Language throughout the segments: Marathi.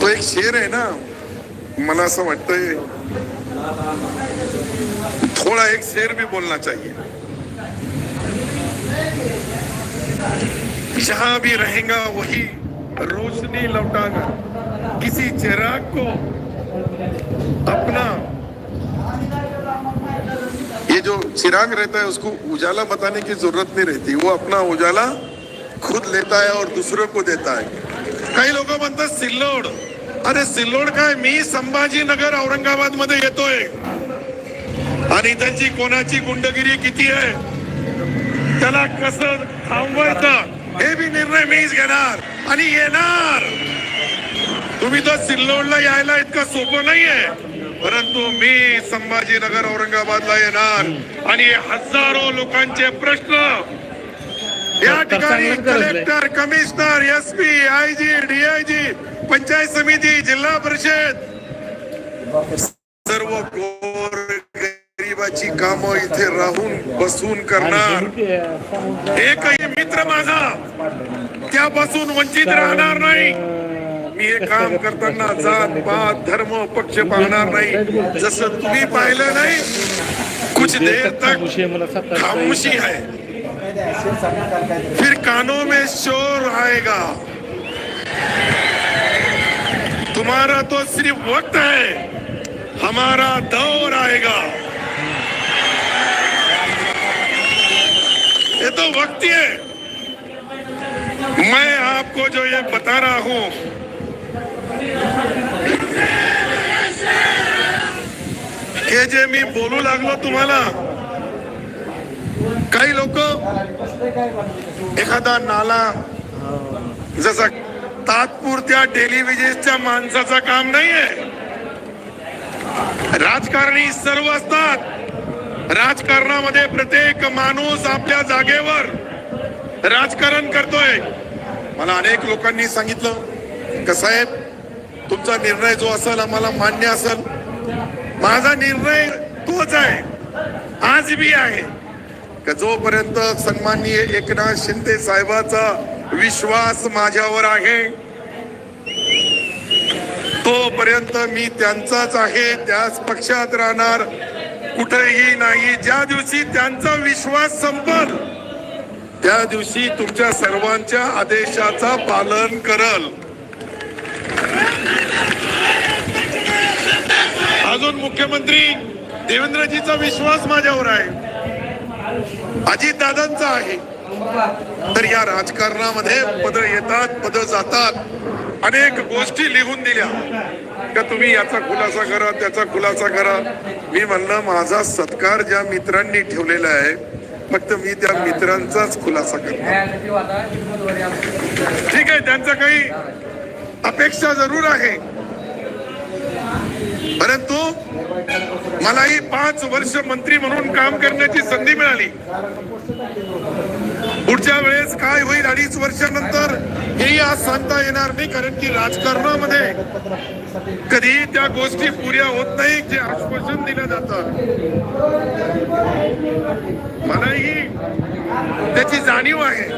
तो एक शेर आहे ना, मला असं थोड़ा एक शेर भी बोलना चाहिए। जहाँ भी रहेगा वही रोशनी लौटाना किसी चिराग को अपना ये जो चिराग रहता है, उसको उजाला बताने की ज़रूरत नहीं रहती। वो अपना उजाला खुद लेता है और दूसरों को देता है। काही लोक म्हणतात सिल्लोड. अरे सिल्लोड काय? मी संभाजीनगर औरंगाबादमध्ये येतोय. आणि त्यांची कोणाची गुंडगिरी किती आहे? त्याला कसं थांबवायचं? हे बी निर्णय मीच घेणार. आणि येणार. तुम्ही तर सिल्लोडला यायला इतकं सोपं नाहीये. परंतु मी संभाजीनगर औरंगाबादला येणार. आणि हजारो लोकांचे प्रश्न या ठिकाणी collector commissioner S P I G DIG panchayat समिती जिल्हा परिषद. सर्व गोर गरिबाची कामं इथे राहून बसून करणार. एकही मित्र माझा त्यापासून वंचित राहणार नाही. मी हे काम करताना जात पात धर्म पक्ष पाहणार नाही. जसं तुम्ही पाहिलं नाही कुछ देर तक खामोशी है फिर कानों में शोर आएगा। तुम्हारा तो सिर्फ़ वक्त है, हमारा दौर आएगा। ये तो वक्त ही है। मैं आपको जो ये बता रहा हूँ हे जे मी बोलू लागलो तुम्हाला? काही लोक एखादा नाला जसा तात्पुरत्या टेलिव्हिजनच्या माणसाचं काम नाहीये. राजकारणी सर्व असतात. राजकारणामध्ये प्रत्येक माणूस आपल्या जागेवर राजकारण करतोय. मला अनेक लोकांनी सांगितलं का साहेब तुमचा निर्णय जो असेल आम्हाला मान्य असेल. माझा निर्णय तोच आहे. आज बी आहे. का जोपर्यंत सन्माननीय एकनाथ शिंदे साहेबाचा विश्वास माझ्यावर आहे तोपर्यंत मी त्यांचाच आहे त्याच पक्षात राहणार कुठेही नाही. ज्या दिवशी त्यांचा विश्वास संपल त्या दिवशी तुमच्या सर्वांच्या आदेशाचा पालन करल. अजून मुख्यमंत्री देवेंद्रजीचा विश्वास माझ्यावर आहे. अजित दादांचा आहे. तर या राजकारणामध्ये पद येतात पद जातात. अनेक गोष्टी लिहून दिल्या. का तुम्ही याचा खुलासा करा त्याचा खुलासा करा. मी म्हणलं माझा सत्कार ज्या मित्रांनी ठेवलेला आहे फक्त मी त्या मित्रांचाच खुलासा करतो. ठीक आहे त्यांचं काही अपेक्षा जरूर आहे. परंतु मलाही पाच वर्ष मंत्री म्हणून काम करण्याची संधी मिळाली. पुढच्या वेळेस काय होईल अडीच वर्षानंतर हेही आज सांगता येणार नाही कारण की राजकारणामध्ये कधी त्या गोष्टी पुऱ्या होत नाही जे आश्वासन दिलं जातं. मलाही त्याची जाणीव आहे.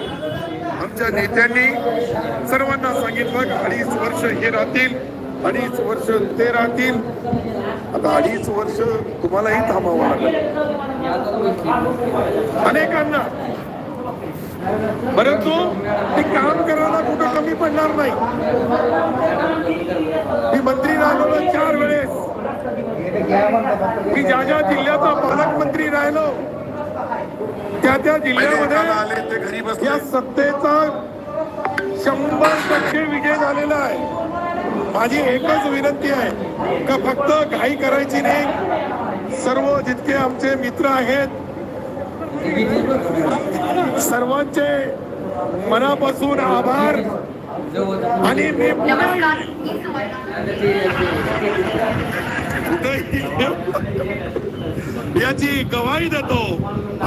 आमच्या नेत्यांनी सर्वांना सांगितलं की अडीच वर्ष हे राहतील. अडीच वर्ष ते राहतील. आता अडीच वर्ष तुम्हालाही थांबावं लागेल. अनेकांना. परंतु ते काम करायला कुठं कमी पडणार नाही. मी मंत्री राहिलो चार वेळेस. मी ज्या ज्या जिल्ह्याचा पालकमंत्री राहिलो त्या त्या जिल्ह्यामध्ये या सत्तेचा शंभर टक्के विजय झालेला आहे. माझी एकच विनंती आहे का फक्त घाई करायची नाही. सर्व जितके आमचे मित्र आहेत सर्वांचे मनापासून आभार. आणि मी पुन्हा याची गवाही देतो.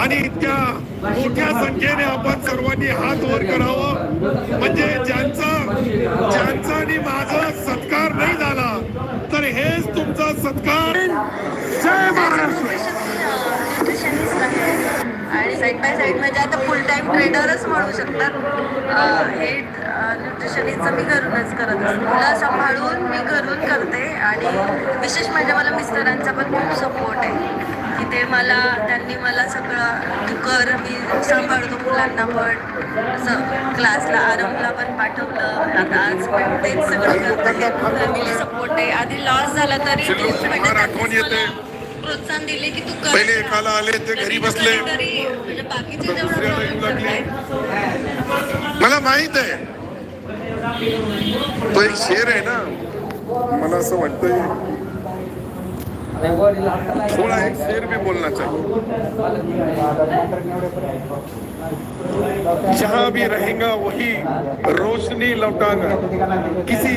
आणि इतक्या मोठ्या संख्येने आपण सर्वांनी हात वर करावं. म्हणजे ज्यांचा ज्यांचा आणि माझा सत्कार नाही झाला तर हेच तुमचा सत्कार. जय महाराष्ट्र. आणि साईड बाय साईड म्हणजे आता फुल टाइम ट्रेडरच म्हणू शकतात. हे न्यूट्रिशनिस्टचं मी घरूनच करत असते. मुलं सांभाळून मी घरून करते. आणि विशेष म्हणजे मला मिस्टरांचा पण खूप सपोर्ट आहे. मला त्यांनी मला सगळं तू कर मी सांभाळतो मुलांना पण. असं क्लासला आरंभला पण पाठवलं. आता आज पण तेच सगळं करत आहे. फॅमिली सपोर्ट आहे. आधी लॉस झाला तरी प्रोत्साहन दिले की तू कर. पहिले एकाला आले ते घरी बसले. तरी म्हणजे बाकीचे जेवढा मला माहीत आहे. तो एक शेर आहे ना. मला असं वाटतंय थोड़ा एक शेर भी बोलना चाहिए। जहाँ भी रहेगा वही रोशनी लौटाना किसी